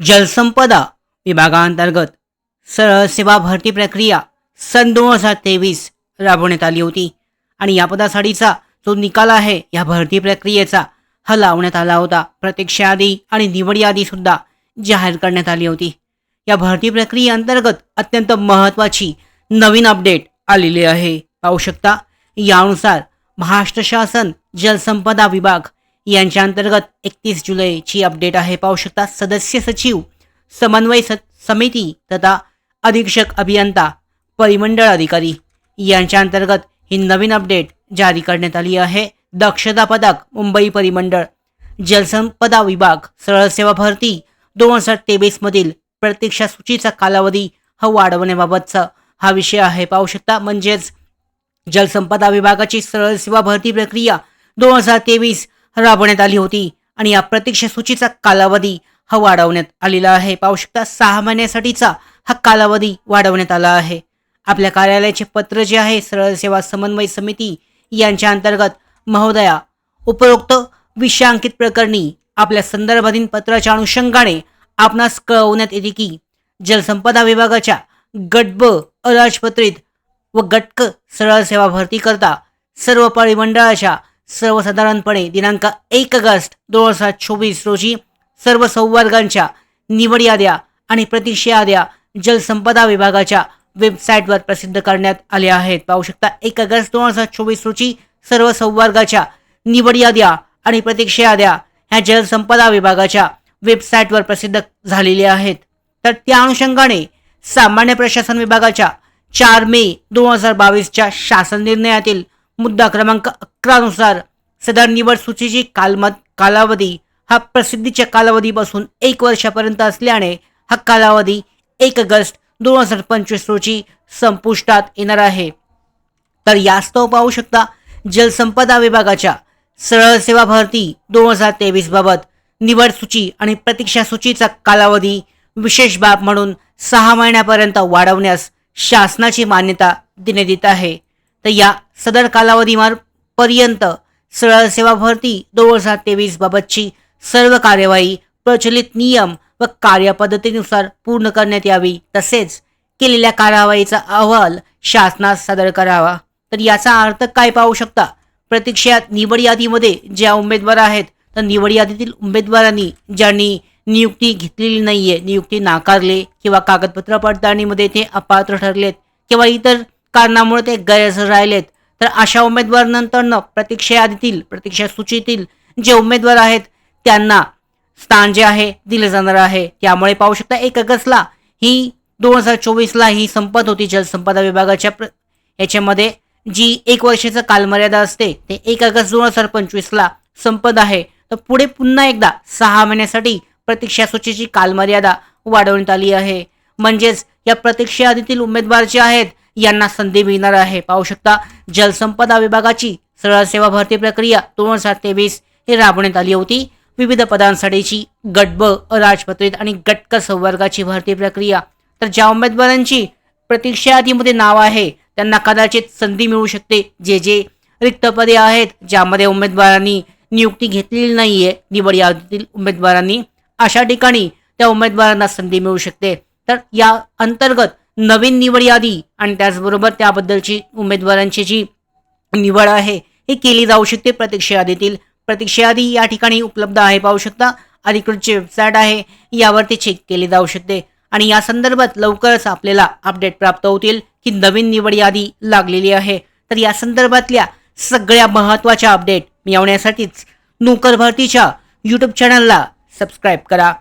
जलसंपदा विभागांतर्गत सरळ सेवा भरती प्रक्रिया सन दोन हजार तेवीस राबवण्यात आली होती. आणि या पदासाठीचा जो निकाल आहे या भरती प्रक्रियेचा हा लावण्यात आला होता. प्रतीक्षा यादी आणि निवड यादी सुद्धा जाहीर करण्यात आली होती. या भरती प्रक्रियेअंतर्गत अत्यंत महत्त्वाची नवीन अपडेट आलेली आहे. पाहू शकता यानुसार महाराष्ट्र शासन जलसंपदा विभाग यांच्या अंतर्गत एकतीस जुलैची अपडेट आहे. पाहू शकता सदस्य सचिव समन्वय स समिती तथा अधीक्षक अभियंता परिमंडळ अधिकारी. यांच्या अंतर्गत ही नवीन अपडेट जारी करण्यात आली आहे. दक्षता पदक मुंबई परिमंडळ. जलसंपदा विभाग सरळ सेवा भरती दोन हजार तेवीसमधील प्रतीक्षा सूचीचा कालावधी हा वाढवण्याबाबतचा हा विषय आहे. पाहू शकता म्हणजेच जलसंपदा विभागाची सरळ सेवा भरती प्रक्रिया दोन हजार तेवीस राबवण्यात आली होती आणि या प्रतीक्षा सूचीचा कालावधी हा वाढवण्यात आलेला आहे. पाहू शकता सहा महिन्यासाठीचा हा कालावधी वाढवण्यात आला आहे. आपल्या कार्यालयाचे पत्र जे आहे सरळ सेवा समन्वय समिती यांच्या अंतर्गत महोदया उपरोक्त विषयांकित प्रकरणी आपल्या संदर्भाधीन पत्राच्या अनुषंगाने आपणास कळवण्यात येते की जलसंपदा विभागाच्या गट ब अराजपत्रित व गटक सरळ सेवा भरती करता सर्व परिमंडळाच्या सर्वसाधारणपणे दिनांक एक ऑगस्ट दोन हजार चोवीस रोजी सर्व संवर्गांच्या निवड याद्या आणि प्रतीक्षा याद्या जलसंपदा विभागाच्या वेबसाईटवर प्रसिद्ध करण्यात आल्या आहेत. पाहू शकता एक ऑगस्ट दोन हजार चोवीस रोजी सर्व संवर्गाच्या निवड याद्या आणि प्रतीक्षा याद्या ह्या जलसंपदा विभागाच्या वेबसाईटवर प्रसिद्ध झालेल्या आहेत. तर त्या अनुषंगाने सामान्य प्रशासन विभागाच्या चार मे दोन हजार बावीसच्या शासन निर्णयातील मुद्दा क्रमांक अकरानुसार सदर निवड सूचीची कालमत कालावधी हा प्रसिद्धीच्या कालावधीपासून एक वर्षापर्यंत असल्याने हा कालावधी एक ऑगस्ट दोन हजार पंचवीस रोजी संपुष्टात येणार आहे. तर यास्तव पाहू शकता जलसंपदा विभागाच्या सरळ सेवा भरती दोन हजार तेवीस बाबत निवड सूची आणि प्रतीक्षा सूचीचा कालावधी विशेष बाब म्हणून सहा महिन्यापर्यंत वाढवण्यास शासनाची मान्यता देण्यात येत आहे. तर या सदर कालावधीमार पर्यंत सरळ सेवा भरती दोन हजार तेवीस बाबतची सर्व कार्यवाही प्रचलित नियम व कार्यपद्धतीनुसार पूर्ण करण्यात यावी तसेच केलेल्या कारवाईचा अहवाल शासनास सादर करावा. तर याचा अर्थ काय पाहू शकता? प्रतीक्षात निवड यादीमध्ये ज्या उमेदवार आहेत तर निवड यादीतील उमेदवारांनी ज्यांनी नियुक्ती घेतलेली नाहीये नियुक्ती नाकारले किंवा कागदपत्र पडताळणीमध्ये ते अपात्र ठरलेत किंवा इतर कारणामुळे ते गैरहजर राहिलेत. तर अशा उमेदवारांनंतरनं प्रतीक्षा यादीतील प्रतीक्षा सूचीतील जे उमेदवार आहेत त्यांना स्थान जे आहे दिलं जाणार आहे. त्यामुळे पाहू शकता एक ऑगस्टला ही दोन हजार चोवीसला ही संपत होती जलसंपदा विभागाच्या प्र याच्यामध्ये जी एक वर्षाचं कालमर्यादा असते ते एक ऑगस्ट दोन हजार पंचवीसला संपत आहे. तर पुढे पुन्हा एकदा सहा महिन्यासाठी प्रतीक्षा सूचीची कालमर्यादा वाढवण्यात आली आहे. म्हणजेच या प्रतीक्षा यादीतील उमेदवार जे आहेत यांना संधी मिळणार आहे. पाहू शकता जलसंपदा विभागाची सरळ सेवा भरती प्रक्रिया दोन हजार तेवीस ही राबवण्यात आली होती. विविध पदांसाठीची गट ब अराजपत्रित आणि गटक संवर्गाची भरती प्रक्रिया. तर ज्या उमेदवारांची प्रतीक्षा यादीमध्ये नाव आहे त्यांना कदाचित संधी मिळू शकते. जे जे रिक्त पदे आहेत ज्यामध्ये उमेदवारांनी नियुक्ती घेतलेली नाहीये निवड यादीतील उमेदवारांनी अशा ठिकाणी त्या उमेदवारांना संधी मिळू शकते. तर या अंतर्गत नवीन निवड यादी आणि त्याचबरोबर त्याबद्दलची उमेदवारांची जी निवड आहे ही केली जाऊ शकते. प्रतीक्षा यादीतील प्रतीक्षा यादी या ठिकाणी उपलब्ध आहे पाहू शकता. अधिकृतची वेबसाईट आहे यावरती चेक केली जाऊ शकते. आणि या संदर्भात लवकरच आपल्याला अपडेट प्राप्त होतील की नवीन निवड यादी लागलेली आहे. तर या संदर्भातल्या सगळ्या महत्त्वाच्या अपडेट मिळवण्यासाठीच नोकर भरतीच्या यूट्यूब चॅनलला सबस्क्राईब करा.